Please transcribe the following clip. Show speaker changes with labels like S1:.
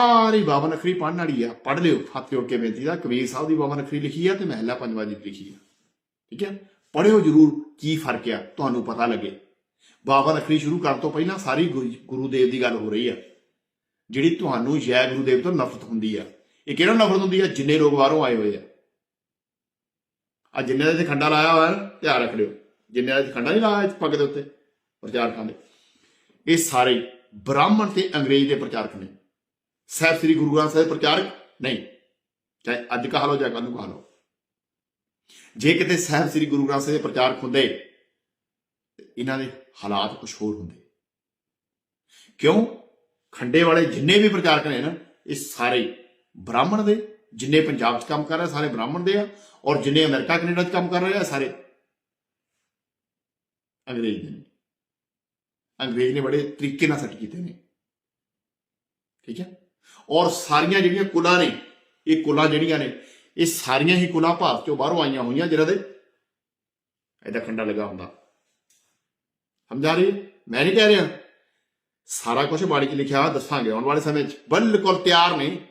S1: ਸਾਰੀ ਬਾਬਾ ਨਖਰੀ ਪੜ੍ਹਨ ਵਾਲੀ ਆ। ਪੜ੍ਹ ਲਿਓ, ਹੱਥ ਜੋੜ ਕੇ ਬੇਨਤੀ ਦਾ, ਕਬੀਰ ਸਾਹਿਬ ਦੀ ਬਾਬਾ ਨਖਰੀ ਲਿਖੀ ਆ ਤੇ ਮਹਿਲਾ ਪੰਜਵਾਂ ਦੀ ਲਿਖੀ ਆ। ਠੀਕ ਹੈ? ਪੜ੍ਹਿਓ ਜਰੂਰ ਕੀ ਫ਼ਰਕ ਆ, ਤੁਹਾਨੂੰ ਪਤਾ ਲੱਗੇ। ਬਾਬਾ ਨਖਰੀ ਸ਼ੁਰੂ ਕਰਨ ਤੋਂ ਪਹਿਲਾਂ ਸਾਰੀ ਗੁਰੂ- ਦੇਵ ਦੀ ਗੱਲ ਹੋ ਰਹੀ ਆ। ਜਿਹੜੀ ਤੁਹਾਨੂੰ ਜੈ ਗੁਰੂ ਦੇਵ ਤੋਂ ਨਫ਼ਰਤ ਹੁੰਦੀ ਆ। ਇਹ ਕਿਹੜਾ ਨਫ਼ਰਤ ਹੁੰਦੀ ਆ? ਜਿੰਨੇ ਲੋਕ ਬਾਹਰੋਂ ਆਏ ਹੋਏ ਆ। ਆ ਜਿੰਨੇ ਦਾ ਇੱਥੇ ਖੰਡਾ ਲਾਇਆ ਹੋਇਆ, ਧਿਆਨ ਰੱਖ ਲਿਓ। ਜਿੰਨੇ ਦਾ ਖੰਡਾ ਨਹੀਂ ਲਾਇਆ ਪੱਗ ਦੇ ਉੱਤੇ, ਪ੍ਰਚਾਰਕਾਂ ਦੇ। ਇਹ ਸਾਰੇ ਬ੍ਰਾਹਮਣ ਤੇ ਅੰਗਰੇਜ਼ ਦੇ ਪ੍ਰਚਾਰਕ ਨੇ। ਸਾਹਿਬ ਸ੍ਰੀ ਗੁਰੂ ਗ੍ਰੰਥ ਸਾਹਿਬ ਦੇ ਪ੍ਰਚਾਰਕ? ਨਹੀਂ। ਚਾਹੇ ਅੱਜ ਕਹਾ ਲਓ ਜਾਂ ਕੱਲ ਨੂੰ ਕਹਾ ਲਓ। ਜੇ ਕਿਤੇ ਸਾਹਿਬ ਸ੍ਰੀ ਗੁਰੂ ਗ੍ਰੰਥ ਸਾਹਿਬ ਦੇ ਪ੍ਰਚਾਰਕ ਹੁੰਦੇ, ਤੇ ਇਹਨਾਂ ਦੇ ਹਾਲਾਤ ਕੁਝ ਹੋਰ ਹੁੰਦੇ। ਕਿਉਂ? ਖੰਡੇ ਵਾਲੇ ਜਿੰਨੇ ਵੀ ਪ੍ਰਚਾਰਕ ਨੇ ਨਾ, ਇਹ ਸਾਰੇ ਬ੍ਰਾਹਮਣ ਦੇ, ਜਿੰਨੇ ਪੰਜਾਬ 'ਚ ਕੰਮ ਕਰ ਰਹੇ, ਸਾਰੇ ਬ੍ਰਾਹਮਣ ਦੇ ਆ, ਔਰ ਜਿੰਨੇ ਅਮਰੀਕਾ, ਕੈਨੇਡਾ 'ਚ ਕੰਮ ਕਰ ਰਹੇ ਆ, ਸਾਰੇ। ਅੰਗਰੇਜ਼ ਦੇ ਨੇ। ਅੰਗਰੇਜ਼ ਨੇ ਬੜੇ ਤਰੀਕੇ ਨਾਲ ਸੈੱਟ ਕੀਤੇ ਨੇ। ਠੀਕ ਹੈ? ਔਰ ਸਾਰੀਆਂ ਜਿਹੜੀਆਂ ਕੁਲਾਂ ਨੇ, ਇਹ ਕੁਲਾਂ ਜਿਹੜੀਆਂ ਨੇ, ਇਹ ਸਾਰੀਆਂ ਹੀ ਕੁਲਾਂ ਭਾਰਤ ਚੋਂ ਬਾਹਰੋਂ ਆਈਆਂ ਹੋਈਆਂ ਜਿਹਨਾਂ ਦੇ ਇਹਦਾ ਖੰਡਾ ਲੱਗਾ ਹੁੰਦਾ। ਸਮਝਾ ਰਹੀ ਮੈਂ ਨਹੀਂ ਕਹਿ ਰਿਹਾ। ਸਾਰਾ ਕੁਝ ਬਾੜੀ 'ਚ ਲਿਖਿਆ ਹੋਇਆ, ਦੱਸਾਂਗੇ ਆਉਣ ਵਾਲੇ ਸਮੇਂ 'ਚ। ਬਿਲਕੁਲ ਤਿਆਰ ਨੇ।